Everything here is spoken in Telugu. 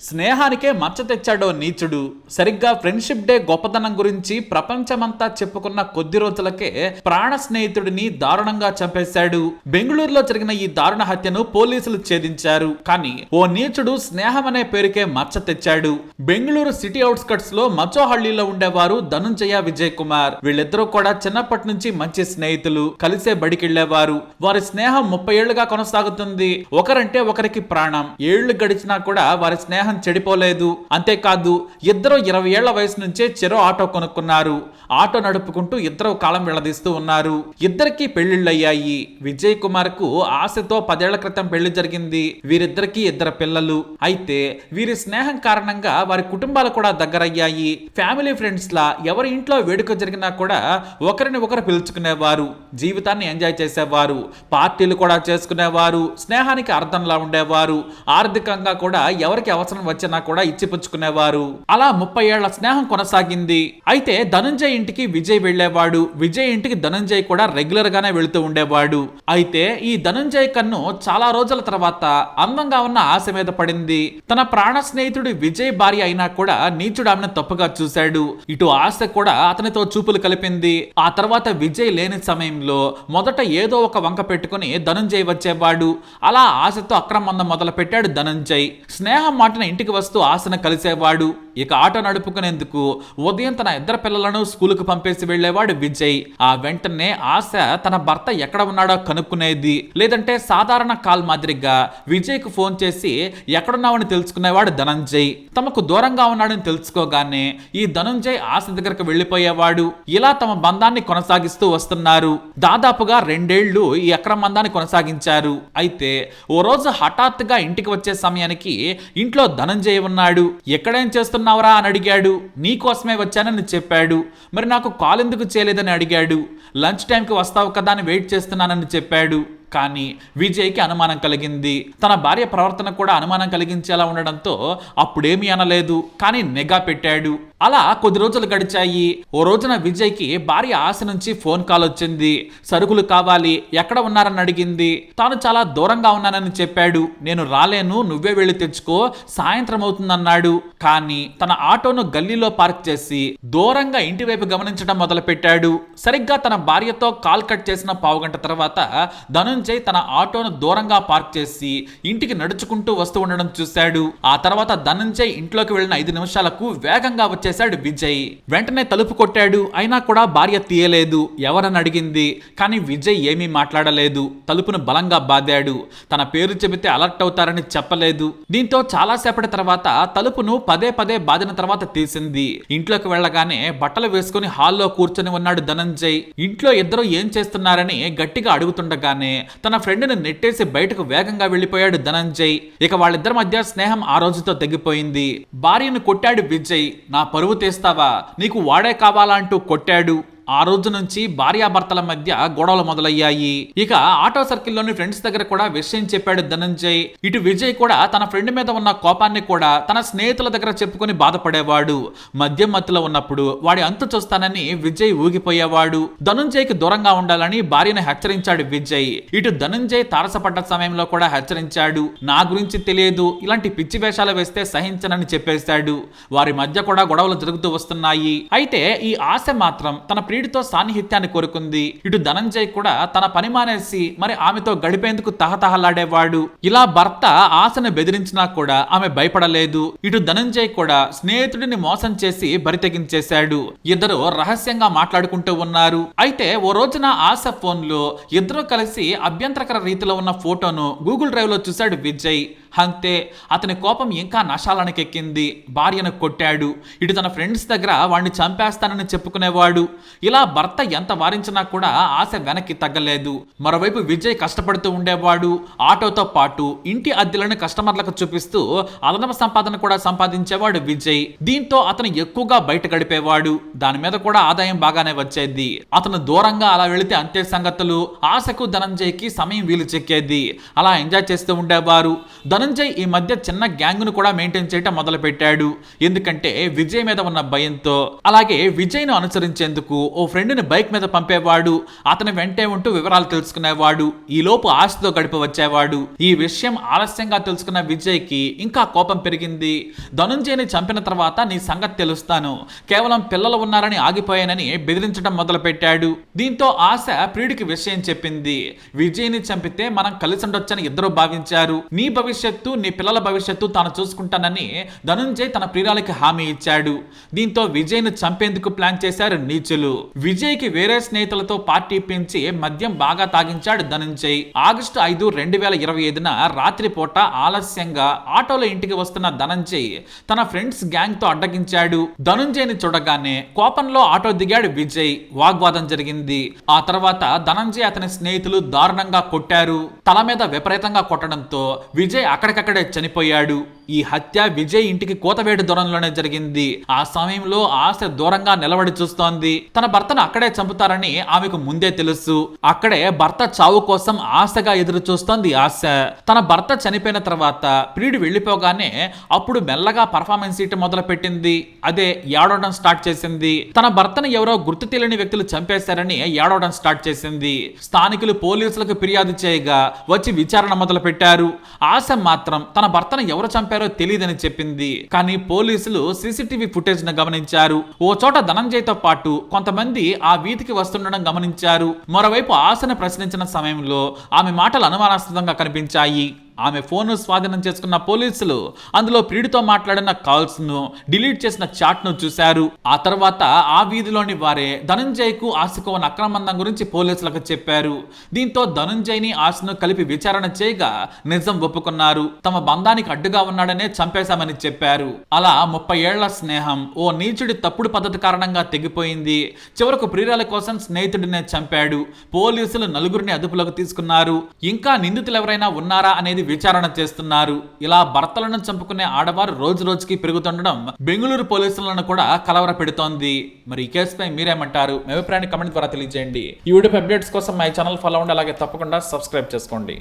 స్నేహానికే మచ్చ తెచ్చాడో నీచుడు. సరిగ్గా ఫ్రెండ్షిప్ డే గొప్పతనం గురించి ప్రపంచమంతా చెప్పుకున్న కొద్ది రోజులకే ప్రాణ స్నేహితుడిని దారుణంగా చంపేశాడు. బెంగళూరులో జరిగిన ఈ దారుణ హత్యను పోలీసులు ఛేదించారు. కానీ ఓ నీచుడు స్నేహం అనే పేరుకే మచ్చ తెచ్చాడు. బెంగళూరు సిటీ అవుట్స్కట్స్లో మచోహళ్ళిలో ఉండేవారు ధనుంజయ విజయ్ కుమార్ వీళ్ళిద్దరూ కూడా చిన్నప్పటి నుంచి మంచి స్నేహితులు. కలిసే బడికెళ్ళేవారు వారి స్నేహం ముప్పై ఏళ్ళుగా కొనసాగుతుంది. ఒకరంటే ఒకరికి ప్రాణం. ఏళ్ళు గడిచినా కూడా వారి స్నేహం చెడిపోలేదు. అంతేకాదు ఇద్దరు ఇరవై ఏళ్ళ వయసు నుంచే చెరో ఆటో కొనుక్కున్నారు. ఆటో నడుపుకుంటూ ఇద్దరు కాలం వెళ్ళదీస్తూ ఉన్నారు. ఇద్దరికి పెళ్ళిళ్ళయ్యాయి విజయ్ కుమార్కు ఆశతో పదేళ్ళ క్రితం పెళ్ళి జరిగింది. వీరిద్దరికి ఇద్దరు పిల్లలు. అయితే వీరి స్నేహం కారణంగా వారి కుటుంబాలు కూడా దగ్గరయ్యాయి. ఫ్యామిలీ ఫ్రెండ్స్ లా ఎవరి ఇంట్లో వేడుక జరిగినా కూడా ఒకరిని ఒకరు పిలుచుకునేవారు. జీవితాన్ని ఎంజాయ్ చేసేవారు. పార్టీలు కూడా చేసుకునేవారు. స్నేహానికి అర్థంలా ఉండేవారు. ఆర్థికంగా కూడా ఎవరికి అవసరం వచ్చినా కూడా ఇచ్చిపుచ్చుకునేవారు అలా ముప్పై ఏళ్ళ స్నేహం కొనసాగింది. అయితే ధనుంజయ్ ఇంటికి విజయ్ వెళ్ళేవాడు. విజయ్ ఇంటికి ధనుంజయ్ కూడా రెగ్యులర్ గానే వెళుతూ ఉండేవాడు. అయితే ఈ ధనుంజయ్ కన్ను చాలా రోజుల తర్వాత అందంగా ఉన్న ఆశ మీద పడింది. తన ప్రాణ స్నేహితుడి విజయ్ భార్య అయినా కూడా నీచుడు ఆమెను తప్పుగా చూశాడు. ఇటు ఆశ కూడా అతనితో చూపులు కలిపింది. ఆ తర్వాత విజయ్ లేని సమయంలో మొదట ఏదో ఒక వంక పెట్టుకుని ధనుంజయ్ వచ్చేవాడు. అలా ఆశతో అక్రమందం మొదలు పెట్టాడు ధనుంజయ్. స్నేహం మాటన ఇంటికి వస్తూ ఆశను కలిసేవాడు. ఇక ఆటో నడుపుకునేందుకు ఉదయం తన ఇద్దరు పిల్లలను స్కూలుకు పంపేసి వెళ్ళేవాడు విజయ్. ఆ వెంటనే ఆశ తన భర్త ఎక్కడ ఉన్నాడో కనుక్కునేది. లేదంటే సాధారణ కాల్ మాదిరిగా విజయ్కు ఫోన్ చేసి ఎక్కడున్నావని తెలుసుకునేవాడు ధనంజయ్. తమకు దూరంగా ఉన్నాడని తెలుసుకోగానే ఈ ధనుంజయ్ ఆశ దగ్గరకు వెళ్ళిపోయేవాడు. ఇలా తమ బంధాన్ని కొనసాగిస్తూ వస్తున్నారు. దాదాపుగా రెండేళ్ళు ఈ అక్రమ బంధాన్ని కొనసాగించారు. అయితే ఓ రోజు హఠాత్తుగా ఇంటికి వచ్చే సమయానికి ఇంట్లో ధనంజయ ఉన్నాడు ఎక్కడేం చేస్తున్నావురా? అని అడిగాడు. నీకోసమే వచ్చానని చెప్పాడు. మరి నాకు కాల్ ఎందుకు చేయలేదని అడిగాడు. లంచ్ టైంకి వస్తావు కదా అని వెయిట్ చేస్తున్నానని చెప్పాడు. కానీ విజయ్కి అనుమానం కలిగింది. తన భార్య ప్రవర్తన కూడా అనుమానం కలిగించేలా ఉండడంతో అప్పుడేమీ అనలేదు కానీ నిఘా పెట్టాడు. అలా కొద్ది రోజులు గడిచాయి. ఓ రోజున విజయ్కి భార్య ఆశ నుంచి ఫోన్ కాల్ వచ్చింది. సరుకులు కావాలి ఎక్కడ ఉన్నారని అడిగింది. తాను చాలా దూరంగా ఉన్నానని చెప్పాడు. నేను రాలేను నువ్వే వెళ్ళి తెచ్చుకో సాయంత్రం అవుతుందన్నాడు. కానీ తన ఆటోను గల్లీలో పార్క్ చేసి దూరంగా ఇంటి వైపు గమనించడం మొదలుపెట్టాడు. సరిగ్గా తన భార్యతో కాల్ కట్ చేసిన పావుగంట తర్వాత ధను ధనంజయ్ తన ఆటోను దూరంగా పార్క్ చేసి ఇంటికి నడుచుకుంటూ వస్తూ ఉండడం చూశాడు. ఆ తర్వాత ధనంజయ్ ఇంట్లోకి వెళ్ళిన ఐదు నిమిషాలకు వేగంగా వచ్చేశాడు విజయ్. వెంటనే తలుపు కొట్టాడు. అయినా కూడా భార్య తీయలేదు. ఎవరని అడిగింది. కానీ విజయ్ ఏమీ మాట్లాడలేదు. తలుపును బలంగా బాదాడు. తన పేరు చెబితే అలర్ట్ అవుతారని చెప్పలేదు. దీంతో చాలాసేపటి తర్వాత తలుపును పదే పదే బాదిన తర్వాత తీసింది. ఇంట్లోకి వెళ్ళగానే బట్టలు వేసుకుని హాల్లో కూర్చొని ఉన్నాడు ధనంజయ్. ఇంట్లో ఇద్దరు ఏం చేస్తున్నారని గట్టిగా అడుగుతుండగానే తన ఫ్రెండ్ని నెట్టేసి బయటకు వేగంగా వెళ్ళిపోయాడు ధనంజయ్. ఇక వాళ్ళిద్దరి మధ్య స్నేహం ఆ రోజుతో తెగిపోయింది. భార్యను కొట్టాడు విజయ్. నా పరువు తీస్తావా? నీకు వాడే కావాలా అంటూ కొట్టాడు. ఆ రోజు నుంచి భార్యాభర్తల మధ్య గొడవలు మొదలయ్యాయి. ఇక ఆటో సర్కిల్లోని ఫ్రెండ్స్ దగ్గర కూడా విషయం చెప్పాడు ధనంజయ్. ఇటు విజయ్ కూడా తన ఫ్రెండ్ మీద ఉన్న కోపాన్ని కూడా తన స్నేహితుల దగ్గర చెప్పుకొని బాధపడేవాడు. మద్యం మత్తులో ఉన్నప్పుడు వాడి అంతు చూస్తానని విజయ్ ఊగిపోయేవాడు. ధనుంజయ్కి దూరంగా ఉండాలని భార్యను హెచ్చరించాడు విజయ్. ఇటు ధనుంజయ్ తారసపడ్డ సమయంలో కూడా హెచ్చరించాడు. నా గురించి తెలియదు ఇలాంటి పిచ్చి వేషాలు వేస్తే సహించనని చెప్పేశాడు. వారి మధ్య కూడా గొడవలు జరుగుతూ వస్తున్నాయి. అయితే ఈ ఆశ మాత్రం తన ప్రియుడితో సాన్నిహిత్యాన్ని కోరుకుంది. ఇటు ధనంజయ్ కూడా తన పని మానేసి మరి ఆమెతో గడిపేందుకు తహతహలాడేవాడు. ఇలా భర్త ఆశను బెదిరించినా కూడా ఆమె భయపడలేదు. ఇటు ధనంజయ్ కూడా స్నేహితుడిని మోసం చేసి బరితెగించేశాడు ఇద్దరు రహస్యంగా మాట్లాడుకుంటూ ఉన్నారు. అయితే ఓ రోజున ఆశ ఫోన్లో ఇద్దరు కలిసి అభ్యంతరకర రీతిలో ఉన్న ఫోటోను గూగుల్ డ్రైవ్లో చూశాడు విజయ్. అంతే అతని కోపం ఇంకా నశాలనికెక్కింది భార్యను కొట్టాడు. ఇటు తన ఫ్రెండ్స్ దగ్గర వాడిని చంపేస్తానని చెప్పుకునేవాడు. ఇలా భర్త ఎంత వారించినా కూడా ఆశ వెనక్కి తగ్గలేదు. మరోవైపు విజయ్ కష్టపడుతూ ఉండేవాడు. ఆటోతో పాటు ఇంటి అద్దెలను కస్టమర్లకు చూపిస్తూ అదనపు సంపాదన కూడా సంపాదించేవాడు విజయ్. దీంతో అతను ఎక్కువగా బయట గడిపేవాడు. దాని మీద కూడా ఆదాయం బాగానే వచ్చేది. అతను దూరంగా అలా వెళితే అంతే సంగతులు. ఆశకు ధనంజయ్కి సమయం వీలు చెక్కేది. అలా ఎంజాయ్ చేస్తూ ఉండేవారు. ధనంజయ్ ధనంజయ్ ఈ మధ్య చిన్న గ్యాంగ్ను కూడా మెయింటైన్ చేయటం మొదలు పెట్టాడు ఎందుకంటే విజయ్ మీద ఉన్న భయంతో అలాగే విజయ్ను అనుసరించేందుకు ఓ ఫ్రెండ్ని బైక్ మీద పంపేవాడు. అతని వెంటే ఉంటూ వివరాలు తెలుసుకునేవాడు. ఈ లోపు ఆశతో గడిపి వచ్చేవాడు. ఈ విషయం ఆలస్యంగా తెలుసుకున్న విజయ్కి ఇంకా కోపం పెరిగింది. ధనుంజయ్ని చంపిన తర్వాత నీ సంగతి తెలుస్తాను. కేవలం పిల్లలు ఉన్నారని ఆగిపోయానని బెదిరించడం మొదలు పెట్టాడు దీంతో ఆశ ప్రియుడికి విషయం చెప్పింది. విజయ్ని చంపితే మనం కలిసి ఉండొచ్చని ఇద్దరు భావించారు. నీ భవిష్యత్తు నీ పిల్లల భవిష్యత్తు తాను చూసుకుంటానని ధనుంజయ్ తన ప్రియురాలకి హామీ ఇచ్చాడు. దీంతో విజయ్ను చంపేందుకు ప్లాన్ చేశారు నీచులు. విజయ్కి వేరే స్నేహితులతో పార్టీ పెంచి మద్యం బాగా తాగించాడు ధనుంజయ్. ఆగస్టు ఐదు రెండు వేల ఇరవై ఐదున రాత్రిపూట ఆలస్యంగా ఆటోలో ఇంటికి వస్తున్న ధనంజయ్ తన ఫ్రెండ్స్ గ్యాంగ్తో అడ్డగించాడు. ధనుంజయ్ని చూడగానే కోపంలో ఆటో దిగాడు విజయ్. వాగ్వాదం జరిగింది. ఆ తర్వాత ధనంజయ్ అతని స్నేహితులు దారుణంగా కొట్టారు. తల మీద విపరీతంగా కొట్టడంతో విజయ్ అక్కడికక్కడే చనిపోయాడు. ఈ హత్య విజయ్ ఇంటికి కోతవేడు దూరంలోనే జరిగింది. ఆ సమయంలో ఆశ దూరంగా నిలబడి చూస్తోంది. తన భర్తను అక్కడే చంపుతారని ఆమెకు ముందే తెలుసు. అక్కడే భర్త చావు కోసం ఆశగా ఎదురు చూస్తోంది ఆశ. తన భర్త చనిపోయిన తర్వాత ప్రియుడు వెళ్ళిపోగానే అప్పుడు మెల్లగా పర్ఫార్మెన్స్ ఇటు మొదలు పెట్టింది అదే ఏడవడం స్టార్ట్ చేసింది. తన భర్తను ఎవరో గుర్తు తెలియని వ్యక్తులు చంపేశారని ఏడవడం స్టార్ట్ చేసింది. స్థానికులు పోలీసులకు ఫిర్యాదు చేయగా వచ్చి విచారణ మొదలు పెట్టారు ఆశ మాత్రం తన భర్తను ఎవరు చంపారో తెలియదని చెప్పింది. కానీ పోలీసులు సీసీటీవీ ఫుటేజ్ను గమనించారు. ఓ చోట ధనంజయ్తో పాటు కొంతమంది ఆ వీధికి వస్తుండడం గమనించారు. మరోవైపు ఆశను ప్రశ్నించిన సమయంలో ఆమె మాటలు అనుమానాస్పదంగా కనిపించాయి. ఆమె ఫోన్ను స్వాధీనం చేసుకున్న పోలీసులు అందులో ప్రియుడితో మాట్లాడిన కాల్స్ను డిలీట్ చేసిన చాట్ను చూశారు. ఆ తర్వాత ఆ వీధిలోని వారే ధనంజయ్కు ఆశకు ఉన్న అక్రమందం గురించి పోలీసులకు చెప్పారు. దీంతో ధనంజయ్ని ఆశను కలిపి విచారణ చేయగా నిజం ఒప్పుకున్నారు. తమ బంధానికి అడ్డుగా ఉన్నాడనే చంపేశామని చెప్పారు. అలా ముప్పై ఏళ్ళ స్నేహం ఓ నీచుడి తప్పుడు పద్ధతి కారణంగా తెగిపోయింది. చివరకు ప్రియురాల కోసం స్నేహితుడినే చంపాడు. పోలీసులు నలుగురిని అదుపులోకి తీసుకున్నారు. ఇంకా నిందితులు ఎవరైనా ఉన్నారా అనేది విచారణ చేస్తున్నారు. ఇలా భర్తలను చంపుకునే ఆడవారు రోజు రోజుకి పెరుగుతుండడం బెంగళూరు పోలీసులను కూడా కలవర పెడుతోంది. మరి ఈ కేసుపై మీరేమంటారు? మీ అభిప్రాయాన్ని కమెంట్ ద్వారా తెలియజేయండి. ఈ వీడియో అప్డేట్స్ కోసం మై ఛానల్ ఫాలో అవ్వండి. అలాగే తప్పకుండా సబ్స్క్రైబ్ చేసుకోండి.